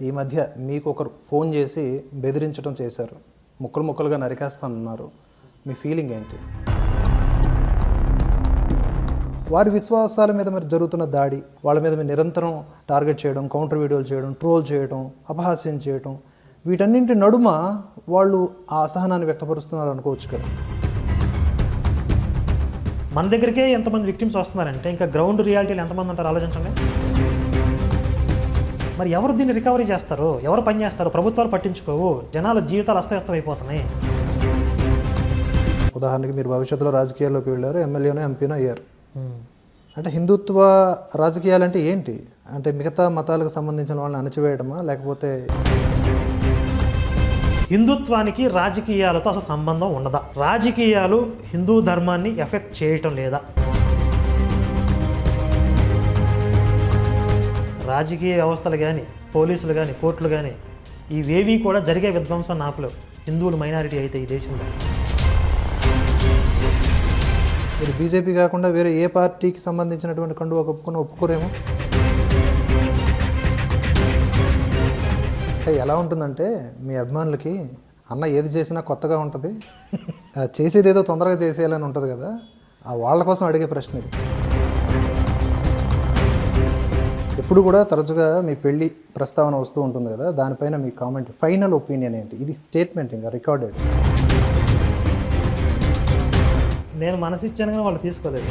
ఈ మధ్య మీకు ఒకరు ఫోన్ చేసి బెదిరించడం చేశారు. ముక్కలు ముక్కలుగా నరికేస్తానన్నారు. మీ ఫీలింగ్ ఏంటి? వారి విశ్వాసాల మీద మరి జరుగుతున్న దాడి వాళ్ళ మీద మీరు నిరంతరం టార్గెట్ చేయడం కౌంటర్ వీడియోలు చేయడం ట్రోల్ చేయడం అపహాస్యం చేయడం వీటన్నింటి నడుమ వాళ్ళు ఆ అసహనాన్ని వ్యక్తపరుస్తున్నారు అనుకోవచ్చు కదా. మన దగ్గరికే ఎంతమంది విక్టిమ్స్ వస్తున్నారంటే ఇంకా గ్రౌండ్ రియాలిటీలు ఎంతమంది ఉంటారు? ఆలోచించండి. మరి ఎవరు దీన్ని రికవరీ చేస్తారు? ఎవరు పని చేస్తారు? ప్రభుత్వాలు పట్టించుకోవు. జనాల జీవితాలు అస్తవ్యస్తం అయిపోతున్నాయి ఉదాహరణకి మీరు భవిష్యత్తులో రాజకీయాల్లోకి వెళ్ళారు ఎమ్మెల్యేనో ఎంపీనో అయ్యారు. అంటే హిందుత్వ రాజకీయాలంటే ఏంటి? అంటే మిగతా మతాలకు సంబంధించిన వాళ్ళని అణచివేయడమా? లేకపోతే హిందుత్వానికి రాజకీయాలతో అసలు సంబంధం ఉండదా? రాజకీయాలు హిందూ ధర్మాన్ని ఎఫెక్ట్ చేయటం లేదా? రాజకీయ వ్యవస్థలు కానీ పోలీసులు కానీ కోర్టులు కానీ ఇవేవి కూడా జరిగే విధ్వంసం నాపులేవు హిందువులు మైనారిటీ అయితే ఈ దేశంలో. మీరు బీజేపీ కాకుండా వేరే ఏ పార్టీకి సంబంధించినటువంటి కండువా ఒప్పుకొని ఒప్పుకోరేమో? అంటే ఎలా ఉంటుందంటే మీ అభిమానులకి అన్న ఏది చేసినా కొత్తగా ఉంటుంది. చేసేది ఏదో తొందరగా చేసేయాలని ఉంటుంది కదా. ఆ వాళ్ళ కోసం అడిగే ప్రశ్న ఇది. ఎప్పుడు కూడా తరచుగా మీ పెళ్ళి ప్రస్తావన వస్తూ ఉంటుంది కదా దానిపైన మీ కామెంట్ ఫైనల్ ఒపీనియన్ ఏంటి? ఇది స్టేట్మెంట్ ఇంకా రికార్డెడ్. నేను మనసిచ్చాను కానీ వాళ్ళు తీసుకోలేదు.